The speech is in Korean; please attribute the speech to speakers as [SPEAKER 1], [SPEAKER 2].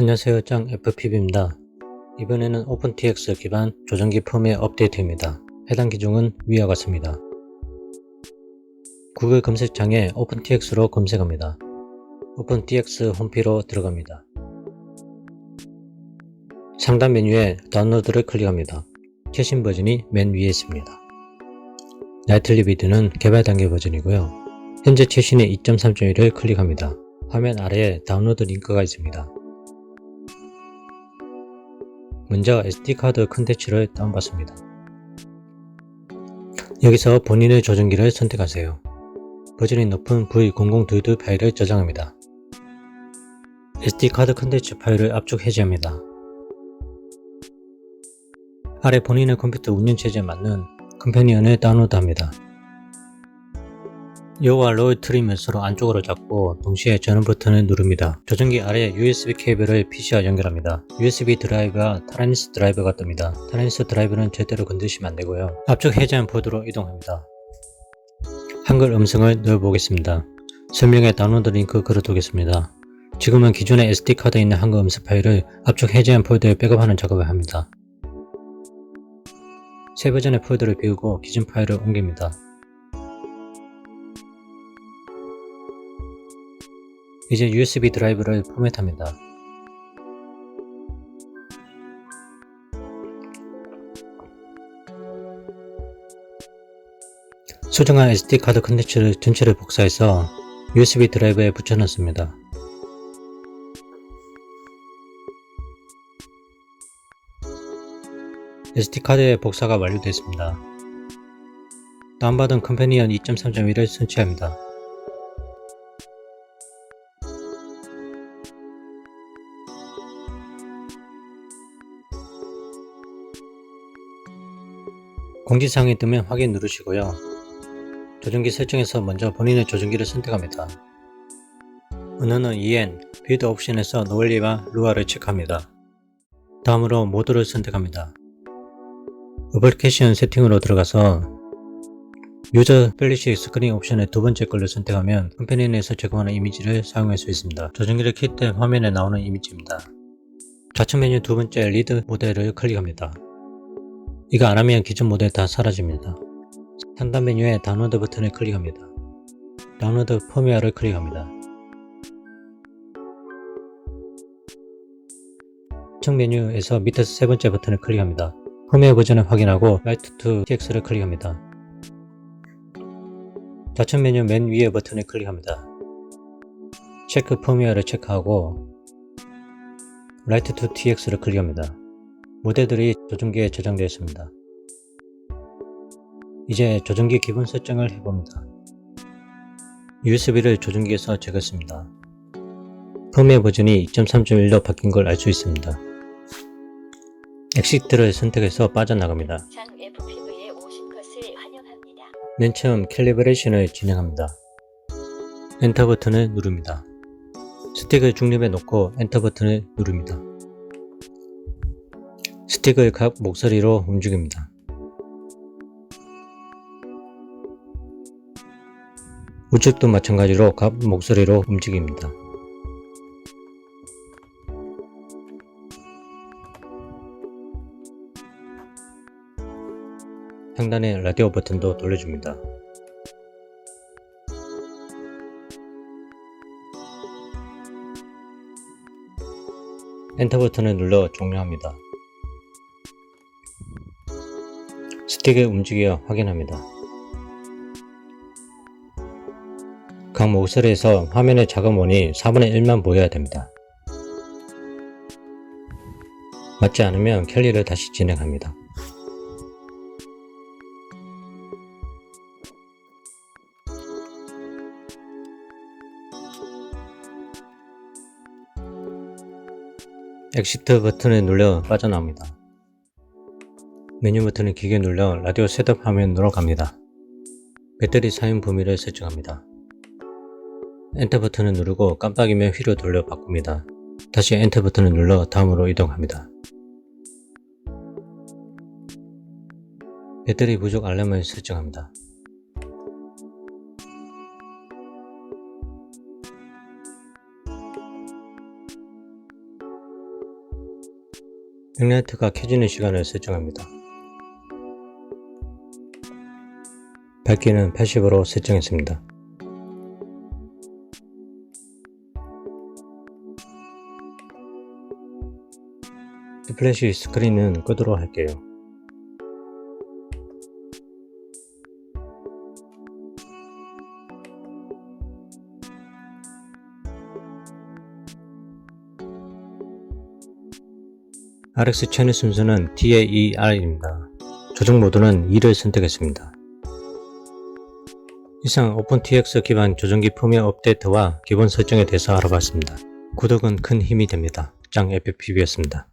[SPEAKER 1] 안녕하세요 짱 FPB입니다. 이번에는 OpenTX 기반 조정기 펌웨어 업데이트입니다. 해당 기종은 위와 같습니다. 구글 검색창에 OpenTX로 검색합니다. OpenTX 홈피로 들어갑니다. 상단 메뉴에 다운로드를 클릭합니다. 최신 버전이 맨 위에 있습니다. 나이틀리 비드는 개발 단계 버전이고요. 현재 최신의 2.3.1을 클릭합니다. 화면 아래에 다운로드 링크가 있습니다. 먼저 SD카드 컨텐츠를 다운받습니다. 여기서 본인의 조정기를 선택하세요. 버전이 높은 V0022 파일을 저장합니다. SD카드 컨텐츠 파일을 압축 해제합니다. 아래 본인의 컴퓨터 운영체제에 맞는 컴패니언을 다운로드합니다. 여와 롤 트림을 서로 안쪽으로 잡고 동시에 전원 버튼을 누릅니다. 조정기 아래 USB 케이블을 PC와 연결합니다. USB 드라이브와 타라니스 드라이브가 뜹니다. 타라니스 드라이브는 절대로 건드시면 안되고요. 앞쪽 해제한 포드로 이동합니다. 한글 음성을 넣어보겠습니다. 설명에 다운로드 링크 걸어두겠습니다. 지금은 기존의 SD카드에 있는 한글 음성 파일을 앞쪽 해제한 폴더에 백업하는 작업을 합니다. 새 버전의 폴더를 비우고 기존 파일을 옮깁니다. 이제 USB 드라이브를 포맷합니다. 수정한 SD카드 컨텐츠를 전체를 복사해서 USB 드라이브에 붙여넣습니다. SD카드의 복사가 완료됐습니다. 다운받은 컴패니언 2.3.1을 선취합니다. 공지사항이 뜨면 확인 누르시고요. 조정기 설정에서 먼저 본인의 조정기를 선택합니다. 언어는 EN, 빌드 옵션에서 노을리와 루아를 체크합니다. 다음으로 모드를 선택합니다. 어플리케이션 세팅으로 들어가서 유저 펠리시 스크린 옵션의 두 번째 걸로 선택하면 컴패니 내에서 제공하는 이미지를 사용할 수 있습니다. 조정기를 킬 때 화면에 나오는 이미지입니다. 좌측 메뉴 두 번째 리드 모델을 클릭합니다. 이거 안하면 기존 모델 다 사라집니다. 상단 메뉴에 다운로드 버튼을 클릭합니다. 다운로드 펌웨어를 클릭합니다. 쪽 메뉴에서 밑에서 세 번째 버튼을 클릭합니다. 펌웨어 버전을 확인하고 Write to TX를 클릭합니다. 좌측 메뉴 맨 위에 버튼을 클릭합니다. 체크 펌웨어를 체크하고 Write to TX를 클릭합니다. 모델들이 조정기에 저장되어 있습니다. 이제 조정기 기본 설정을 해봅니다. USB를 조정기에서 제거했습니다. 펌웨어 버전이 2.3.1로 바뀐 걸 알 수 있습니다. 엑시트를 선택해서 빠져나갑니다. 맨 처음 캘리브레이션을 진행합니다. 엔터 버튼을 누릅니다. 스틱을 중립에 놓고 엔터 버튼을 누릅니다. 스틱을 각 목소리로 움직입니다. 우측도 마찬가지로 각 목소리로 움직입니다. 상단의 라디오 버튼도 돌려줍니다. 엔터 버튼을 눌러 종료합니다. 스틱을 움직여 확인합니다. 각 목소리에서 화면의 작업원이 4분의 1만 보여야 됩니다. 맞지 않으면 캘리를 다시 진행합니다. 엑시트 버튼을 눌러 빠져나옵니다. 메뉴 버튼을 길게 눌러 라디오 셋업 화면으로 갑니다. 배터리 사용 범위를 설정합니다. 엔터 버튼을 누르고 깜빡이면 휘로 돌려 바꿉니다. 다시 엔터 버튼을 눌러 다음으로 이동합니다. 배터리 부족 알람을 설정합니다. 백라이트가 켜지는 시간을 설정합니다. 밝기는 80으로 설정했습니다. 스플래시 스크린은 끄도록 할게요. RX 채널 순서는 DAER입니다. 조정 모드는 2를 선택했습니다. 이상 OpenTX 기반 조정기 펌웨어 업데이트와 기본 설정에 대해서 알아봤습니다. 구독은 큰 힘이 됩니다. 짱 FPV였습니다.